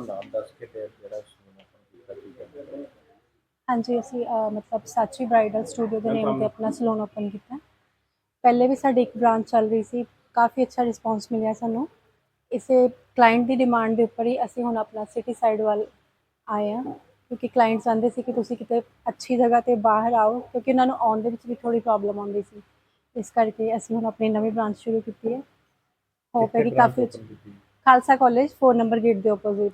ਆਪਣਾ ਨਾਮ ਦੱਸ ਕੇ ਤੇ ਜਿਹੜਾ ਸਲੂਨ ਆਪਾਂ ਕੀਤਾ ਕੀ ਕਰਦੇ ਹਾਂਜੀ ਅਸੀਂ ਅਹ, ਮਤਲਬ ਸਾਚੀ ਬ੍ਰਾਈਡਲ ਸਟੂਡੀਓ ਦੇ ਨੇਮ ਤੇ ਆਪਣਾ ਸਲੂਨ ਓਪਨ ਕੀਤਾ। ਪਹਿਲੇ ਵੀ ਸਾਡੀ ਇੱਕ ਬ੍ਰਾਂਚ ਚੱਲ ਰਹੀ ਸੀ ਕਾਫੀ ਅੱਛਾ ਰਿਸਪੌਂਸ ਮਿਲਿਆ ਸਾਨੂੰ। ਇਸੇ ਕਲਾਇੰਟ ਦੀ ਡਿਮਾਂਡ ਦੇ ਉੱਪਰ ਹੀ ਅਸੀਂ ਹੁਣ ਆਪਣਾ ਸਿਟੀ ਸਾਈਡ ਵੱਲ ਆਏ ਹਾਂ ਕਿਉਂਕਿ ਕਲਾਇੰਟ ਚਾਹੁੰਦੇ ਸੀ ਕਿ ਤੁਸੀਂ ਕਿਤੇ ਅੱਛੀ ਜਗ੍ਹਾ ਤੇ ਬਾਹਰ ਆਓ ਕਿਉਂਕਿ ਉਹਨਾਂ ਨੂੰ ਆਉਣ ਦੇ ਵਿੱਚ ਵੀ ਥੋੜੀ ਪ੍ਰੋਬਲਮ ਆਉਂਦੀ ਸੀ। ਇਸ ਕਰਕੇ ਅਸੀਂ ਹੁਣ ਆਪਣੀ ਨਵੀਂ ਬ੍ਰਾਂਚ ਸ਼ੁਰੂ ਕੀਤੀ ਹੈ। ਹੋਪ ਹੈ ਕਿ ਕਾਫੀ ਅੱਛੀ ਖਾਲਸਾ ਕਾਲਜ 4 ਨੰਬਰ ਗੇਟ ਦੇ ਆਪੋਜ਼ਿਟ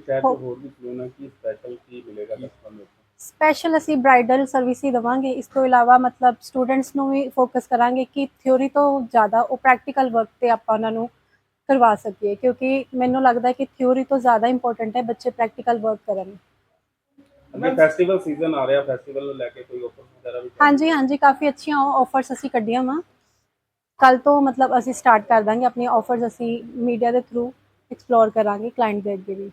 ਸ਼ਾਇਦ ਹੋ- ਹੋਰ ਵੀ ਸਲੂਨ ਹੈ ਕੀ ਸਪੈਸ਼ਲ ਕੀ ਮਿਲੇਗਾ ਕਸਟਮਰ ਨੂੰ? ਸਪੈਸ਼ਲ ਅਸੀਂ ਬ੍ਰਾਈਡਲ ਸਰਵਿਸ ਹੀ ਦਵਾਂਗੇ। ਇਸ ਤੋਂ ਇਲਾਵਾ ਮਤਲਬ ਸਟੂਡੈਂਟਸ ਨੂੰ ਵੀ ਫੋਕਸ ਕਰਾਂਗੇ ਕਿ ਥਿਉਰੀ ਤੋਂ ਜ਼ਿਆਦਾ ਉਹ ਪ੍ਰੈਕਟੀਕਲ ਵਰਕ ਤੇ ਆਪਾਂ ਉਹਨਾਂ ਨੂੰ ਕਰਵਾ ਸਕੀਏ। ਕਿਉਂਕਿ ਮੈਨੂੰ ਲੱਗਦਾ ਹੈ ਕਿ ਥਿਉਰੀ ਤੋਂ ਜ਼ਿਆਦਾ ਇੰਪੋਰਟੈਂਟ ਹੈ ਬੱਚੇ ਪ੍ਰੈਕਟੀਕਲ ਵਰਕ ਕਰਨ। ਅੱਗੇ ਫੈਸਟੀਵਲ ਸੀਜ਼ਨ ਆ ਰਿਹਾ ਫੈਸਟੀਵਲ ਨੂੰ ਲੈ ਕੇ ਕੋਈ ਆਫਰ ਵਗੈਰਾ ਵੀ ਹਾਂਜੀ ਹਾਂਜੀ ਕਾਫੀ ਅੱਛੀਆਂ ਆਫਰਸ ਅਸੀਂ ਕੱਢੀਆਂ ਵਾ। ਕੱਲ ਤੋਂ ਮਤਲਬ ਅਸੀਂ ਸਟਾਰਟ ਕਰ ਦਾਂਗੇ ਆਪਣੀਆਂ ਆਫਰਸ ਅਸੀਂ ਮੀਡੀਆ ਦੇ ਥਰੂ ਐਕਸਪਲੋਰ ਕਰਾਂਗੇ ਕਲਾਇੰਟ ਦੇ ਅੱਗੇ ਵੀ।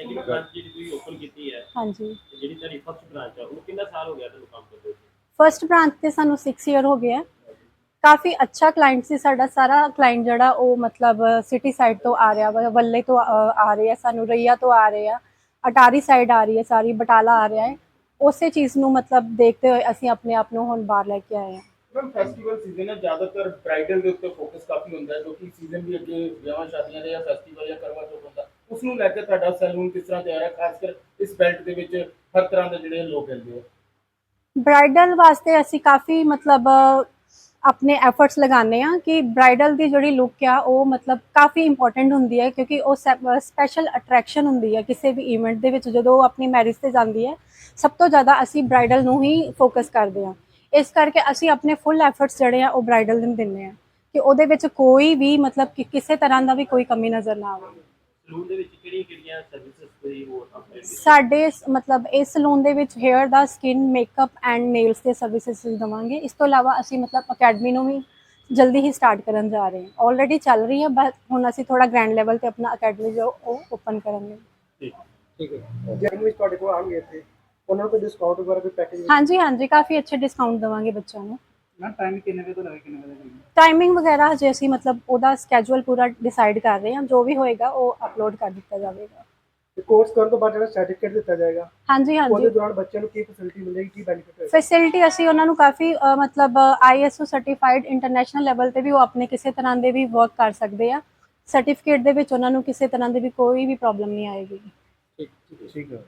ਸੈਕਿੰਡ ਬ੍ਰਾਂਚ ਜਿਹੜੀ ਤੁਸੀਂ ਓਪਨ ਕੀਤੀ ਹੈ? ਹਾਂਜੀ। ਤੇ ਜਿਹੜੀ ਤੁਹਾਡੀ ਫਸਟ ਬ੍ਰਾਂਚ ਆ ਉਹ ਕਿੰਨਾ ਸਾਲ ਹੋ ਗਿਆ ਤੁਹਾਨੂੰ ਕੰਮ ਕਰਦੇ ਹੋਏ? ਫਰਸਟ ਬ੍ਰਾਂਚ ਤੇ ਸਾਨੂੰ 6 ਇਅਰ ਹੋ ਹੈ ਕਾਫੀ ਅੱਛਾ ਕਲਾਇੰਟ ਸੀ ਸਾਡਾ ਸਾਰਾ ਕਲਾਇੰਟ ਜਿਹੜਾ ਉਹ ਮਤਲਬ ਸਿਟੀ ਸਾਈਡ ਤੋਂ ਆ ਰਿਹਾ ਵਾ ਵੱਲੇ ਤੋਂ ਆ- ਆ ਰਿਹਾ ਸਾਨੂੰ ਰਈਆ ਤੋਂ ਆ ਰਹੇ ਅਟਾਰੀ ਸਾਈਡ ਆ ਰਹੀ ਹੈ ਸਾਰੀ ਬਟਾਲਾ ਆ ਰਿਹਾ ਹੈ। ਉਸੇ ਚੀਜ਼ ਨੂੰ ਮਤਲਬ ਦੇਖਦੇ ਹੋਏ ਅਸੀਂ ਆਪਣੇ ਆਪ ਨੂੰ ਹੁਣ ਬਾਹਰ ਲੈ ਕੇ ਆਏ ਹਾਂ। ਮੈਮ ਫੈਸਟੀਵਲ ਸੀਜ਼ਨ ਹੈ ਜ਼ਿਆਦਾਤਰ ਬ੍ਰਾਈਡਲ ਦੇ ਉੱਤੇ ਫੋਕਸ ਕਾਫੀ ਹੁੰਦਾ ਹੈ ਕਿਉਂਕਿ ਸੀਜ਼ਨ ਵੀ ਅੱਗੇ ਵਿਆਹਾਂ ਸ਼ਾਦੀਆਂ ਦੇ ਜਾਂ ਫੈਸਟੀਵਲ ਜਾਂ ਕਰਵਾ ਚੌਥ ਹੁੰਦਾ। ਉਸ ਨੂੰ ਲੈ ਕੇ ਤੁਹਾਡਾ ਸੈਲੂਨ ਕਿਸ ਤਰ੍ਹਾਂ ਤਿਆਰ ਹੈ, ਖਾਸ ਕਰ ਇਸ ਬੈਲਟ ਦੇ ਵਿੱਚ ਹਰ ਤਰ੍ਹਾਂ ਦੇ ਜਿਹੜੇ ਲੋਕ ਆਉਂਦੇ ਆ? ਬ੍ਰਾਈਡਲ ਵਾਸਤੇ ਅਸੀਂ ਕਾਫੀ ਮਤਲਬ, ਆਪਣੇ ਐਫਰਟਸ ਲਗਾਉਂਦੇ ਆ ਕਿ ਬ੍ਰਾਈਡਲ ਦੀ ਜਿਹੜੀ ਲੁੱਕ ਆ, ਉਹ ਮਤਲਬ ਕਾਫੀ ਇੰਪੋਰਟੈਂਟ ਹੁੰਦੀ ਹੈ ਕਿਉਂਕਿ ਉਹ ਸਪੈਸ਼ਲ ਅਟਰੈਕਸ਼ਨ ਹੁੰਦੀ ਹੈ ਕਿਸੇ ਵੀ ਇਵੈਂਟ ਦੇ ਵਿੱਚ ਜਦੋਂ ਉਹ ਆਪਣੀ ਮੈਰਿਜ ਤੇ ਜਾਂਦੀ ਹੈ, ਸਭ ਤੋਂ ਜ਼ਿਆਦਾ ਅਸੀਂ ਬ੍ਰਾਈਡਲ ਨੂੰ ਹੀ ਫੋਕਸ ਕਰਦੇ ਆ ਇਸ ਕਰਕੇ ਅਸੀਂ ਆਪਣੇ ਫੁੱਲ ਐਫਰਟਸ ਜਿਹੜੇ ਆ, ਉਹ ਬ੍ਰਾਈਡਲ ਨੂੰ ਦਿੰਦੇ ਆ ਕਿ ਉਹਦੇ ਵਿੱਚ ਕੋਈ ਵੀ ਮਤਲਬ ਕਿ ਕਿਸੇ ਤਰ੍ਹਾਂ ਦਾ ਵੀ ਕੋਈ ਕਮੀ ਨਜ਼ਰ ਨਾ ਆਵੇ। ਸਲੂਨ ਦੇ ਵਿੱਚ ਕਿਹੜੀਆਂ ਕਿਹੜੀਆਂ ਸਰਵਿਸਿਜ਼ ਕੋਈ ਹੋਰ ਅਪਡੇਟ ਸਾਡੇ ਸ- ਮਤਲਬ ਇਸ ਸਲੂਨ ਦੇ ਵਿੱਚ 헤ਅਰ ਦਾ ਸਕਿਨ ਮੇਕਅਪ ਐਂਡ ਨੇਲਸ ਦੇ ਸਰਵਿਸਿਜ਼ ਦਵਾਂਗੇ। ਇਸ ਤੋਂ ਇਲਾਵਾ ਅਸੀਂ ਮਤਲਬ ਅਕੈਡਮੀ ਨੂੰ ਵੀ ਜਲਦੀ ਹੀ ਸਟਾਰਟ ਕਰਨ ਜਾ ਰਹੇ ਹਾਂ। ਆਲਰੇਡੀ ਚੱਲ ਰਹੀ ਹੈ ਬਟ ਹੁਣ ਅਸੀਂ ਥੋੜਾ ਗ੍ਰੈਂਡ ਲੈਵਲ ਤੇ ਆਪਣਾ ਅਕੈਡਮੀ ਜੋ ਉਹ ਓਪਨ ਕਰਾਂਗੇ। ਠੀਕ ਹੈ। ਜਨਮ ਵਿੱਚ ਤੁਹਾਡੇ ਕੋਲ ਆਉਣਗੇ ਇੱਥੇ। ਉਹਨਾਂ ਨੂੰ ਕੋਈ ਡਿਸਕਾਊਂਟ ਵਗੈਰਾ ਕੋਈ ਪੈਕੇਜ ਹਾਂਜੀ ਹਾਂਜੀ ਕਾਫੀ ਅੱਛੇ ਡਿਸਕਾਊਂਟ ਦਵਾਂਗੇ ਬੱਚਿਆਂ ਨੂੰ। ਨਾ ਟਾਈਮ ਕਿੰਨੇ ਵਜੇ ਤੋਂ ਲੈ ਕੇ ਕਿੰਨੇ ਵਜੇ ਤੱਕ? ਟਾਈਮਿੰਗ ਵਗੈਰਾ ਹਜੇ ਅਸੀਂ ਮਤਲਬ ਉਹਦਾ ਸਕੇਜੂਲ ਪੂਰਾ ਡਿਸਾਈਡ ਕਰ ਰਹੇ ਹਾਂ ਜੋ ਵੀ ਹੋਏਗਾ ਉਹ ਅਪਲੋਡ ਕਰ ਦਿੱਤਾ ਜਾਵੇਗਾ। ਤੇ ਕੋਰਸ ਕਰਨ ਤੋਂ ਬਾਅਦ ਜਿਹੜਾ ਸਰਟੀਫਿਕੇਟ ਦਿੱਤਾ ਜਾਏਗਾ ਹਾਂਜੀ ਉਹਦੇ ਹਾਂਜੀ ਦੌਰਾਨ ਬੱਚਿਆਂ ਨੂੰ ਕੀ ਫੈਸਿਲਿਟੀ ਮਿਲੇਗੀ ਕੀ ਬੈਨੀਫਿਟ ਹੋਏਗਾ? ਫੈਸਿਲਿਟੀ ਅਸੀਂ ਉਹਨਾਂ ਨੂੰ ਕਾਫੀ ਅ, ਮਤਲਬ ਆਈਐਸਓ ਸਰਟੀਫਾਈਡ ਇੰਟਰਨੈਸ਼ਨਲ ਲੈਵਲ ਤੇ ਵੀ ਉਹ ਆਪਣੇ ਕਿਸੇ ਤਰ੍ਹਾਂ ਦੇ ਵੀ ਵਰਕ ਕਰ ਸਕਦੇ ਆ। ਸਰਟੀਫਿਕੇਟ ਦੇ ਵਿੱਚ ਉਹਨਾਂ ਨੂੰ ਕਿਸੇ ਤਰ੍ਹਾਂ ਦੀ ਵੀ ਕੋਈ ਵੀ ਪ੍ਰੋਬਲਮ ਨਹੀਂ ਆਏਗੀ। ਠੀਕ ਠੀਕ ਠੀਕ ਹੈ।